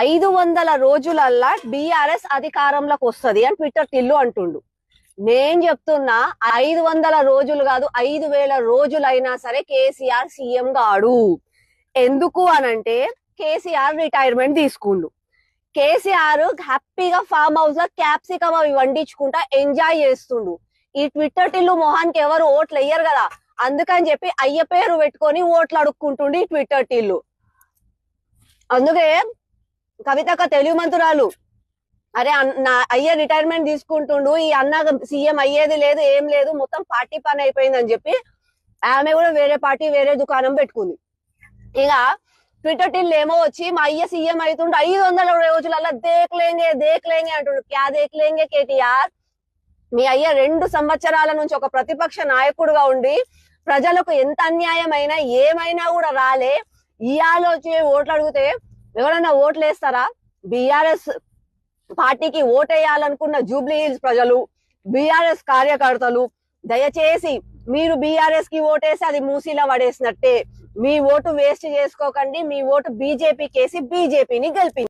ఐదు వందల రోజులల్లా బీఆర్ఎస్ అధికారంలోకి వస్తది అని ట్విట్టర్ టిల్లు అంటుండు. నేను చెప్తున్నా ఐదు వందల రోజులు కాదు ఐదు వేల రోజులైనా సరే కేసీఆర్ సీఎం గాడు. ఎందుకు అనంటే కేసీఆర్ రిటైర్మెంట్ తీసుకుండు. కేసీఆర్ హ్యాపీగా ఫామ్ హౌస్లో క్యాప్సికమ్ అవి వండించుకుంటా ఎంజాయ్ చేస్తుండు. ఈ ట్విట్టర్ టిల్లు మొహానికి ఎవరు ఓట్లు వేయరు కదా. అందుకని చెప్పి అయ్య పేరు పెట్టుకొని ఓట్లు అడుక్కుంటుండు ఈ ట్విట్టర్ టిల్లు. అందుకే కవితక్క తెలుగు మంతురాలు అరే నా అయ్య రిటైర్మెంట్ తీసుకుంటుండు ఈ అన్న సీఎం అయ్యేది లేదు ఏం లేదు మొత్తం పార్టీ పని అయిపోయింది అని చెప్పి ఆమె కూడా వేరే పార్టీ వేరే దుకాణం పెట్టుకుంది. ఇక ట్విట్టర్ టిల్ ఏమో వచ్చి మా అయ్య సీఎం అవుతుండు ఐదు వందల రోజులలో దేక్లేంగే దేక్లేంగే అంటుండు. క్యా దేక్లేంగే కేటీఆర్? మీ అయ్య రెండు సంవత్సరాల నుంచి ఒక ప్రతిపక్ష నాయకుడుగా ఉండి ప్రజలకు ఎంత అన్యాయం అయినా ఏమైనా కూడా రాలే. ఇయాలో వచ్చి ఓట్లు అడిగితే ఎవరైనా ఓట్లు వేస్తారా బీఆర్ఎస్ పార్టీకి ఓటేయాలనుకున్న జూబ్లీ హిల్స్ ప్రజలు బీఆర్ఎస్ కార్యకర్తలు దయచేసి మీరు బీఆర్ఎస్కి ఓటేసి అది మూసీలో పడేసినట్టే. మీ ఓటు వేస్ట్ చేసుకోకండి మీ ఓటు బీజేపీకి వేసి బీజేపీని గెలిపి